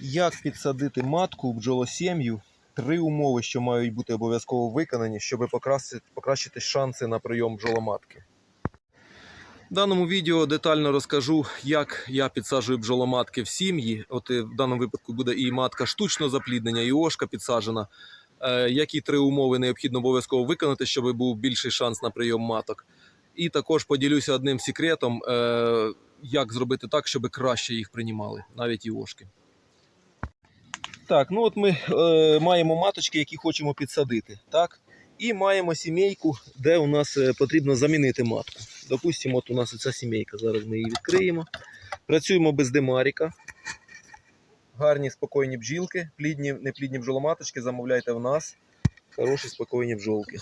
Як підсадити матку в бджолосім'ю? Три умови, що мають бути обов'язково виконані, щоб покращити шанси на прийом бджоломатки. В даному відео детально розкажу, як я підсаджую бджоломатки в сім'ї. От е, в даному випадку буде і матка штучного запліднення, і ошка підсаджена. Е, які три умови необхідно обов'язково виконати, щоб був більший шанс на прийом маток. І також поділюся одним секретом, е, як зробити так, щоб краще їх приймали, навіть і ошки. Так, ну от ми е, маємо маточки, які хочемо підсадити. Так? І маємо сімейку, де у нас е, потрібно замінити матку. Допустимо, от у нас ця сімейка. Зараз ми її відкриємо. Працюємо без демаріка. Гарні спокійні бджілки, плідні, неплідні бджоломаточки замовляйте в нас. Хороші спокійні бджолки.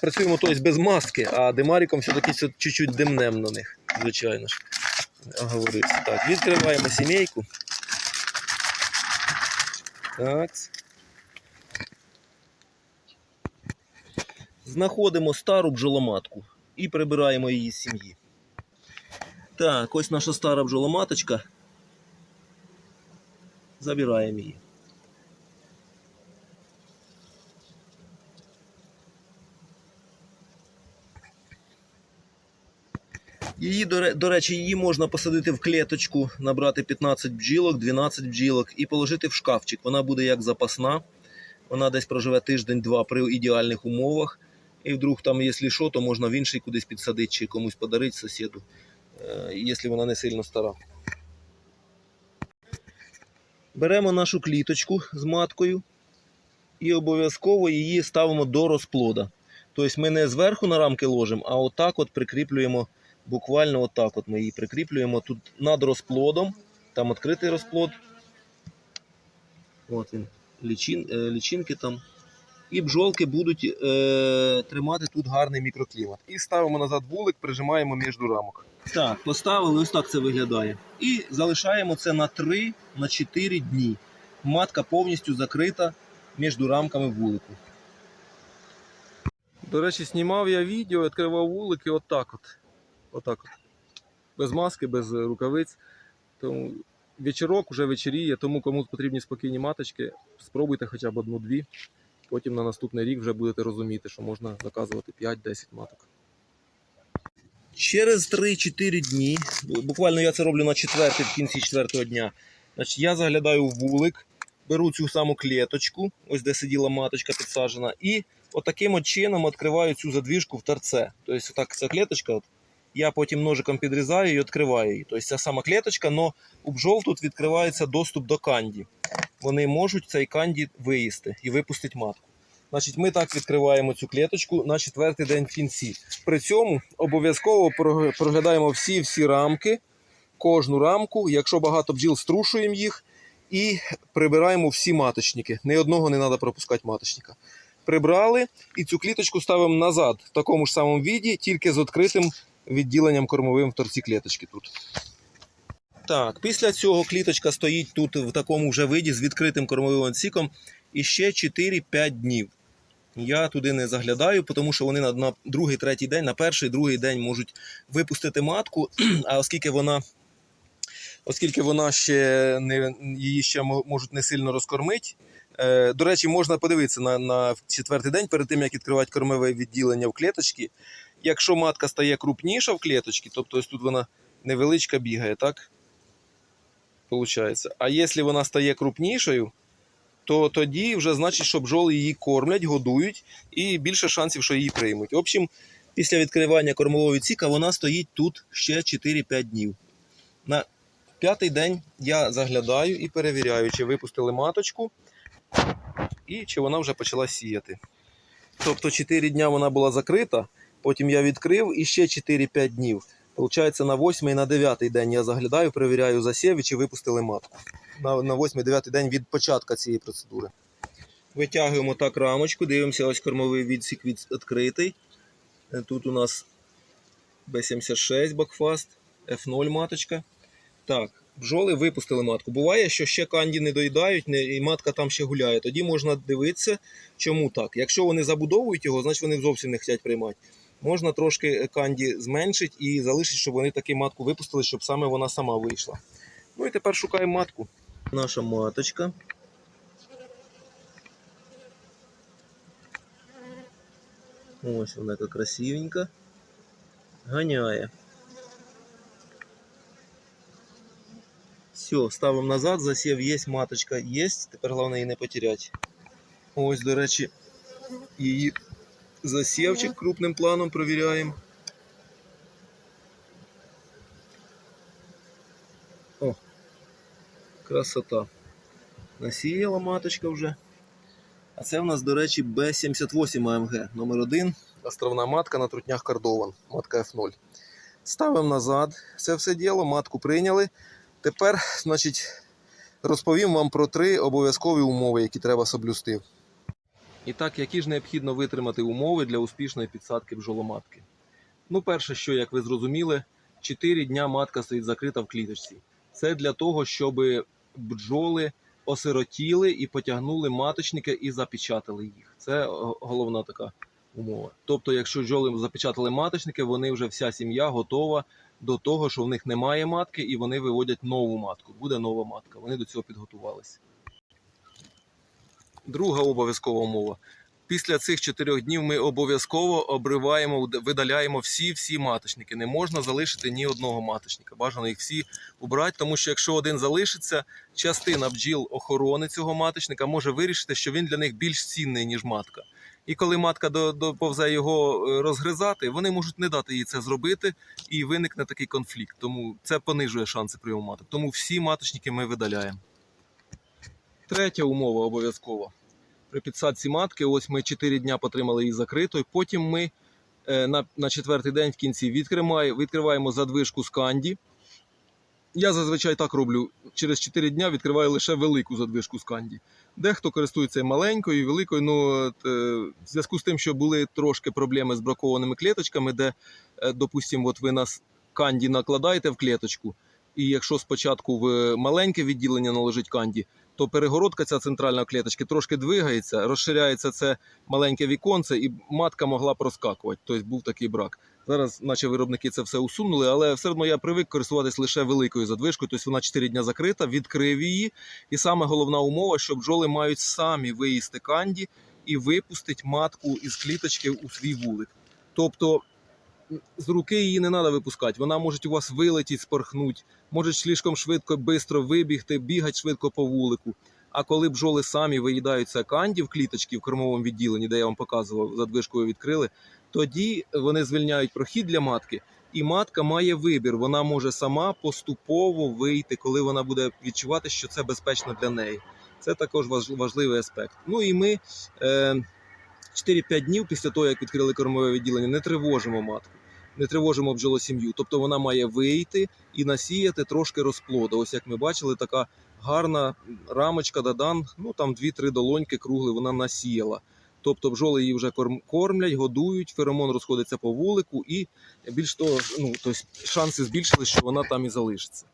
Працюємо тобто без маски, а демаріком все-таки все чуть-чуть демнем на них, звичайно ж. Оговорився. Так, відкриваємо сімейку. Так. Знаходимо стару бджоломатку і прибираємо її з сім'ї. Так, ось наша стара бджоломаточка. Забираємо її. Її, до, речі, її можна посадити в клеточку, набрати 15 бджілок, 12 бджілок і положити в шкафчик. Вона буде як запасна. Вона десь проживе тиждень-два при ідеальних умовах. І вдруг там, якщо що, то можна в інший кудись підсадити чи комусь подарити сусіду, е, якщо вона не сильно стара. Беремо нашу кліточку з маткою і обов'язково її ставимо до розплода. Тобто ми не зверху на рамки ложимо, а отак от прикріплюємо, буквально отак от ми її прикріплюємо тут над розплодом. Там відкритий розплод. От він, лічин, е, лічинки там. І бджолки будуть е, тримати тут гарний мікроклімат. І ставимо назад вулик, прижимаємо між рамок. Так, поставили, ось так це виглядає. І залишаємо це на 3-4 дні. Матка повністю закрита між рамками вулику. До речі, знімав я відео, відкривав вулики отак от. Отак от. Без маски, без рукавиць. Тому вечірок вже вечеріє, тому кому потрібні спокійні маточки, спробуйте хоча б одну-дві. Потім на наступний рік вже будете розуміти, що можна заказувати 5-10 маток. Через 3-4 дні, буквально я це роблю на четвертий, в кінці четвертого дня. Значить, я заглядаю в вулик, беру цю саму клеточку, ось де сиділа маточка підсаджена, і отаким от чином відкриваю цю задвіжку в торце. Тобто, отак ця клеточка, от, я потім ножиком підрізаю і відкриваю її.Тобто ця сама клеточка, але у бджол тут відкривається доступ до канді. Вони можуть цей канді виїсти і випустити матку. Значить, ми так відкриваємо цю клеточку на четвертий день в кінці. При цьому обов'язково проглядаємо всі всі рамки, кожну рамку. Якщо багато бджіл, струшуємо їх і прибираємо всі маточники. Ні одного не треба пропускати маточника. Прибрали і цю кліточку ставимо назад в такому ж самому віді, тільки з відкритим відділенням кормовим в торці клеточки тут. Так, після цього кліточка стоїть тут в такому вже виді з відкритим кормовим отсіком і ще 4-5 днів. Я туди не заглядаю, тому що вони на, на другий, третій день, на перший, другий день можуть випустити матку, а оскільки вона, оскільки вона ще не, її ще можуть не сильно розкормити. Е, до речі, можна подивитися на, на четвертий день перед тим, як відкривати кормове відділення в клеточці. Якщо матка стає крупніша в клеточці, тобто ось тут вона невеличка бігає, так? Получається. А якщо вона стає крупнішою, то тоді вже значить, що бджоли її кормлять, годують і більше шансів, що її приймуть. В общем, після відкривання кормового відсіка вона стоїть тут ще 4-5 днів. На п'ятий день я заглядаю і перевіряю, чи випустили маточку і чи вона вже почала сіяти. Тобто 4 дня вона була закрита, потім я відкрив і ще 4-5 днів. Получається, на 8 і на 9 день я заглядаю, перевіряю засів, чи випустили матку. На, на 8-9 день від початку цієї процедури. Витягуємо так рамочку, дивимося, ось кормовий відсік від, відкритий. Е, Тут у нас B76 бакфаст, F0 маточка. Так, бджоли випустили матку. Буває, що ще канді не доїдають, і матка там ще гуляє. Тоді можна дивитися, чому так. Якщо вони забудовують його, значить вони зовсім не хочуть приймати. Можна трошки канді зменшити і залишити, щоб вони таки матку випустили, щоб саме вона сама вийшла. Ну і тепер шукаємо матку. Наша маточка. Ось вона яка красивенька. Ганяє. Все, ставимо назад, засів є, маточка є. Тепер головне її не потеряти. Ось, до речі, її засівчик крупним планом провіряємо. О, красота. Насіяла маточка вже. А це в нас, до речі, Б78 АМГ номер 1 Островна матка на трутнях Кордован. Матка F0. Ставимо назад це все діло, матку прийняли. Тепер, значить, розповім вам про три обов'язкові умови, які треба соблюсти. І так, які ж необхідно витримати умови для успішної підсадки бджоломатки? Ну, перше, що, як ви зрозуміли, 4 дня матка стоїть закрита в кліточці. Це для того, щоб бджоли осиротіли і потягнули маточники і запечатали їх. Це головна така умова. Тобто, якщо бджоли запечатали маточники, вони вже вся сім'я готова до того, що в них немає матки, і вони виводять нову матку. Буде нова матка. Вони до цього підготувалися. Друга обов'язкова умова. Після цих чотирьох днів ми обов'язково обриваємо, видаляємо всі всі маточники. Не можна залишити ні одного маточника. Бажано їх всі убрати, тому що якщо один залишиться, частина бджіл охорони цього маточника може вирішити, що він для них більш цінний, ніж матка. І коли матка до- доповзе його е, розгризати, вони можуть не дати їй це зробити, і виникне такий конфлікт. Тому це понижує шанси прийому маток. Тому всі маточники ми видаляємо. Третя умова обов'язкова. При підсадці матки, ось ми 4 дня потримали її закритою. Потім ми е, на, на четвертий день в кінці відкриваємо, відкриваємо задвижку з канді. Я зазвичай так роблю. Через 4 дня відкриваю лише велику задвижку з канді. Дехто користується маленькою, і великою. Ну, е, в зв'язку з тим, що були трошки проблеми з бракованими клеточками, де, е, допустимо, ви нас канді накладаєте в клеточку, і якщо спочатку в маленьке відділення наложить канді, то перегородка ця центральна клеточки трошки двигається, розширяється це маленьке віконце, і матка могла проскакувати. Тобто був такий брак. Зараз, наче виробники це все усунули, але все одно я привик користуватись лише великою задвижкою. Тобто вона 4 дня закрита, відкрив її. І саме головна умова, що бджоли мають самі виїсти канді і випустити матку із кліточки у свій вулик. Тобто з руки її не треба випускати. Вона може у вас вилетіти, спорхнути, може слишком швидко, швидко вибігти, бігати швидко по вулику. А коли бджоли самі виїдають це канді в кліточки в кормовому відділенні, де я вам показував, задвижкою відкрили, тоді вони звільняють прохід для матки, і матка має вибір. Вона може сама поступово вийти, коли вона буде відчувати, що це безпечно для неї. Це також важливий аспект. Ну і ми е, 4-5 днів після того, як відкрили кормове відділення, не тривожимо матку, не тривожимо бджолосім'ю. Тобто вона має вийти і насіяти трошки розплоду. Ось як ми бачили, така гарна рамочка Дадан, ну там 2-3 долоньки кругли, вона насіяла. Тобто бджоли її вже кормлять, годують, феромон розходиться по вулику, і більш того, ну тобто шанси збільшились, що вона там і залишиться.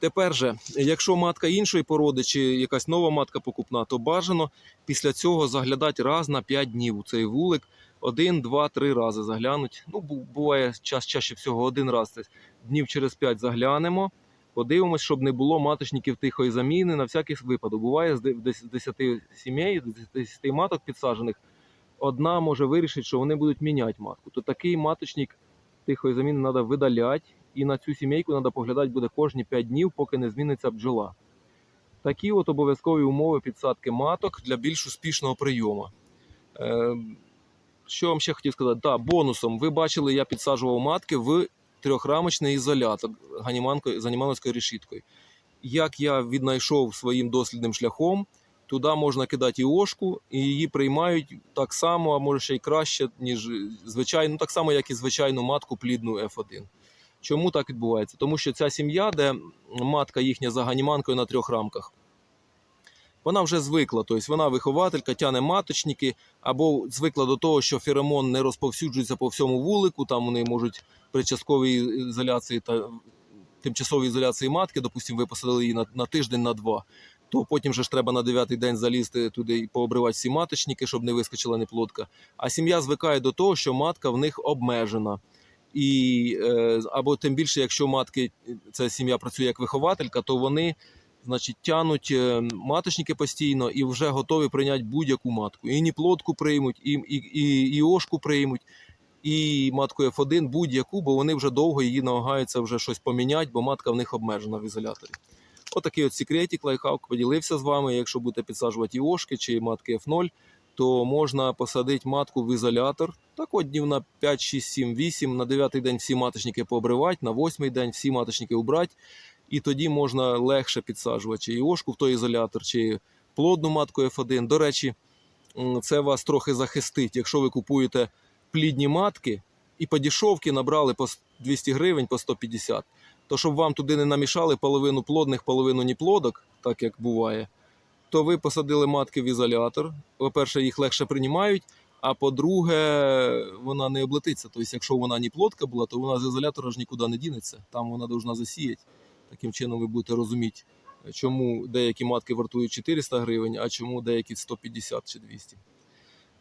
Тепер же, якщо матка іншої породи чи якась нова матка покупна, то бажано після цього заглядати раз на 5 днів у цей вулик. Один, два, три рази заглянуть. Ну, буває час чаще всього один раз. Днів через 5 заглянемо. Подивимось, щоб не було маточників тихої заміни на всякий випадок. Буває з де- десь з 10 сімей, з 10 маток підсаджених, одна може вирішити, що вони будуть міняти матку. То такий маточник тихої заміни треба видаляти, і на цю сімейку треба поглядати буде кожні 5 днів, поки не зміниться бджола. Такі от обов'язкові умови підсадки маток для більш успішного прийому. Е, що вам ще хотів сказати? Да, бонусом. Ви бачили, я підсаджував матки в трьохрамочний ізолятор з ганімановською решіткою. Як я віднайшов своїм дослідним шляхом, туди можна кидати і ошку, і її приймають так само, а може ще й краще, ніж звичайно, так само, як і звичайну матку плідну F1. Чому так відбувається? Тому що ця сім'я, де матка їхня за ганіманкою на трьох рамках, вона вже звикла, тобто вона вихователька, тяне маточники, або звикла до того, що феромон не розповсюджується по всьому вулику, там вони можуть при частковій ізоляції та тимчасовій ізоляції матки, допустимо, ви посадили її на, на тиждень, на два, то потім же ж треба на дев'ятий день залізти туди і пообривати всі маточники, щоб не вискочила неплодка. А сім'я звикає до того, що матка в них обмежена. І, е, або тим більше, якщо матки, ця сім'я працює як вихователька, то вони значить, тянуть е, маточники постійно і вже готові прийняти будь-яку матку. І ніплодку приймуть, і, і, і, і ошку приймуть, і матку F1, будь-яку, бо вони вже довго її намагаються вже щось поміняти, бо матка в них обмежена в ізоляторі. Отакий от секретик, лайфхак поділився з вами. Якщо будете підсаджувати і ошки чи матки F0, то можна посадити матку в ізолятор. Так от днів на 5, 6, 7, 8, на 9 день всі маточники пообривати, на 8 день всі маточники убрати. І тоді можна легше підсаджувати чи іошку в той ізолятор, чи плодну матку F1. До речі, це вас трохи захистить, якщо ви купуєте плідні матки і по дешевки набрали по 200 гривень, по 150. То щоб вам туди не намішали половину плодних, половину ніплодок, так як буває, то ви посадили матки в ізолятор. По-перше, їх легше приймають, а по-друге, вона не облетиться. Тобто, якщо вона ніплодка була, то вона з ізолятора ж нікуди не дінеться. Там вона повинна засіяти. Таким чином ви будете розуміти, чому деякі матки вартують 400 гривень, а чому деякі 150 чи 200.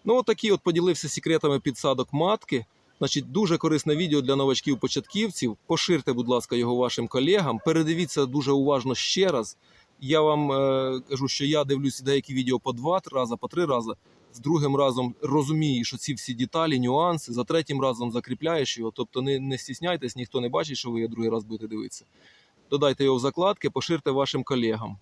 Ну, от такі от поділився секретами підсадок матки. Значить, дуже корисне відео для новачків-початківців. Поширте, будь ласка, його вашим колегам. Передивіться дуже уважно ще раз. Я вам е, кажу, що я дивлюся деякі відео по два рази, по три рази. З другим разом розумію, що ці всі деталі, нюанси, за третім разом закріпляєш його. Тобто не, не стісняйтесь, ніхто не бачить, що ви його другий раз будете дивитися. Додайте його в закладки, поширте вашим колегам.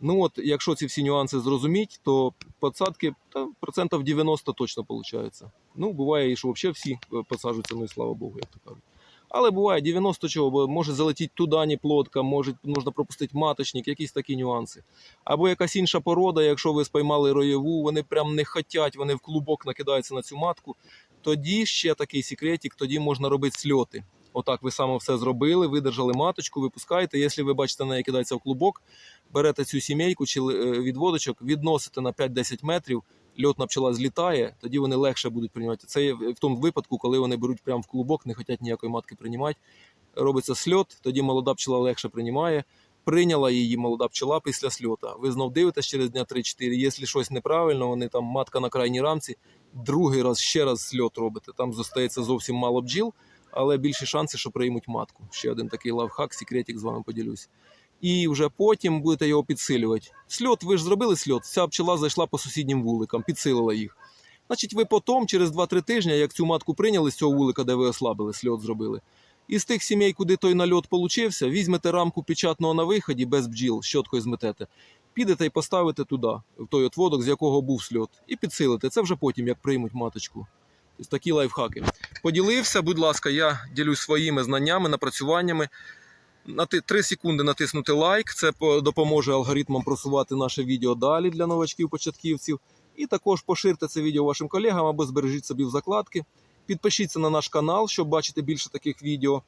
Ну от, якщо ці всі нюанси зрозуміть, то посадки та, процентів 90 точно виходить. Ну, буває, і що взагалі всі е, посаджуються, ну і слава Богу, як то кажуть. Але буває 90 чого, бо може залетіти туди ніплодка, може можна пропустити маточник, якісь такі нюанси. Або якась інша порода, якщо ви спіймали роєву, вони прям не хотять, вони в клубок накидаються на цю матку. Тоді ще такий секретик, тоді можна робити сльоти. Отак ви саме все зробили, видержали маточку, випускаєте. Якщо ви бачите, неї кидається в клубок, берете цю сімейку чи е, відводочок, відносите на 5-10 метрів, льотна пчела злітає, тоді вони легше будуть приймати. Це в тому випадку, коли вони беруть прямо в клубок, не хочуть ніякої матки приймати. Робиться сльот, тоді молода пчела легше приймає. Прийняла її молода пчела після сльота. Ви знов дивитесь через дня 3-4. Якщо щось неправильно, вони там матка на крайній рамці, другий раз ще раз сльот робите. Там зостається зовсім мало бджіл, але більші шанси, що приймуть матку. Ще один такий лавхак, секретик з вами поділюсь. І вже потім будете його підсилювати. Сльот, ви ж зробили сльот, ця пчела зайшла по сусіднім вуликам, підсилила їх. Значить, ви потім, через 2-3 тижні, як цю матку прийняли з цього вулика, де ви ослабили, сльот зробили. Із тих сімей, куди той нальот получився, візьмете рамку печатного на виході без бджіл, щоткою зметете, підете і поставите туди, в той отводок, з якого був сльот, і підсилите. Це вже потім, як приймуть маточку. Ось такі лайфхаки. Поділився, будь ласка, я ділюсь своїми знаннями, напрацюваннями. На 3 секунди натиснути лайк. Це допоможе алгоритмам просувати наше відео далі для новачків-початківців. І також поширте це відео вашим колегам або збережіть собі в закладки. Підпишіться на наш канал, щоб бачити більше таких відео.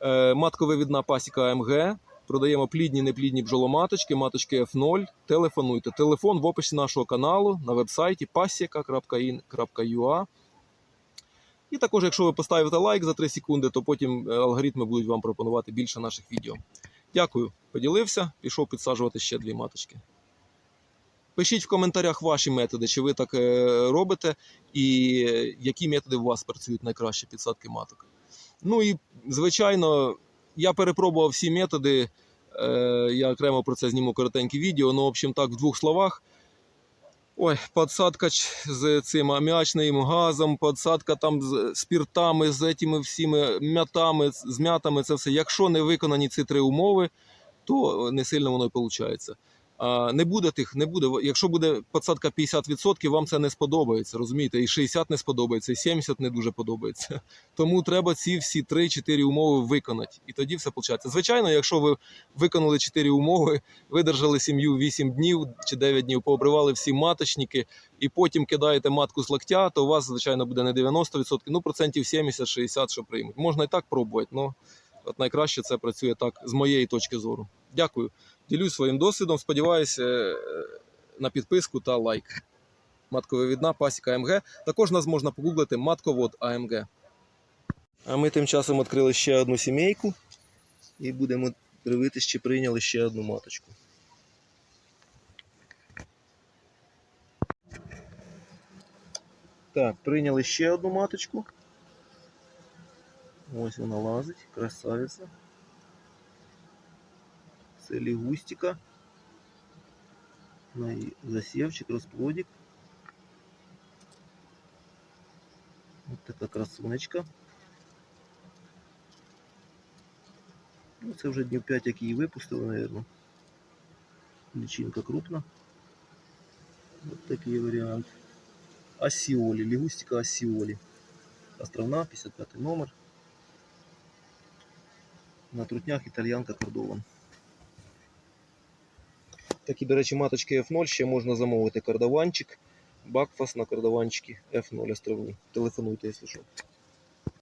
Е, Матковивідна пасіка АМГ. Продаємо плідні, неплідні бджоломаточки, маточки F0. Телефонуйте. Телефон в описі нашого каналу на вебсайті pasіка.in.ua. І також, якщо ви поставите лайк за 3 секунди, то потім е, алгоритми будуть вам пропонувати більше наших відео. Дякую, поділився, пішов підсаджувати ще дві маточки. Пишіть в коментарях ваші методи, чи ви так е, робите, і е, які методи у вас працюють найкраще підсадки маток. Ну і, звичайно, я перепробував всі методи. Я окремо про це зніму коротеньке відео. Ну, в общем, так, в двох словах. Ой, подсадка з цим аміачним газом, подсадка там з спіртами, з цими всіми м'ятами, з м'ятами, це все. Якщо не виконані ці три умови, то не сильно воно і виходить. Не буде тих, не буде. Якщо буде подсадка 50%, вам це не сподобається, розумієте? І 60 не сподобається, і 70 не дуже подобається. Тому треба ці всі 3-4 умови виконати. І тоді все виходить. Звичайно, якщо ви виконали 4 умови, видержали сім'ю 8 днів чи 9 днів, пообривали всі маточники, і потім кидаєте матку з локтя, то у вас, звичайно, буде не 90%, ну процентів 70-60, що приймуть. Можна і так пробувати, але от найкраще це працює так з моєї точки зору. Дякую. Ділюсь своїм досвідом. Сподіваюся е, на підписку та лайк. Матковивідна пасіка АМГ. Також нас можна погуглити матковод АМГ. А ми тим часом відкрили ще одну сімейку і будемо дивитися, чи прийняли ще одну маточку. Так, прийняли ще одну маточку. Ось вона лазить, красавиця. Це лігустика. На її засівчик, розплодик. Ось така красунечка. Ну, це вже днів 5, як її випустили, мабуть. Личинка крупна. Ось такий варіант. Осіолі, лягустика осіолі. Островна, 55 номер. На трутнях італьянка кордован. Такі, до речі, маточки F0 ще можна замовити кардаванчик. Бакфас на кардаванчики F0 островні. Телефонуйте, якщо що.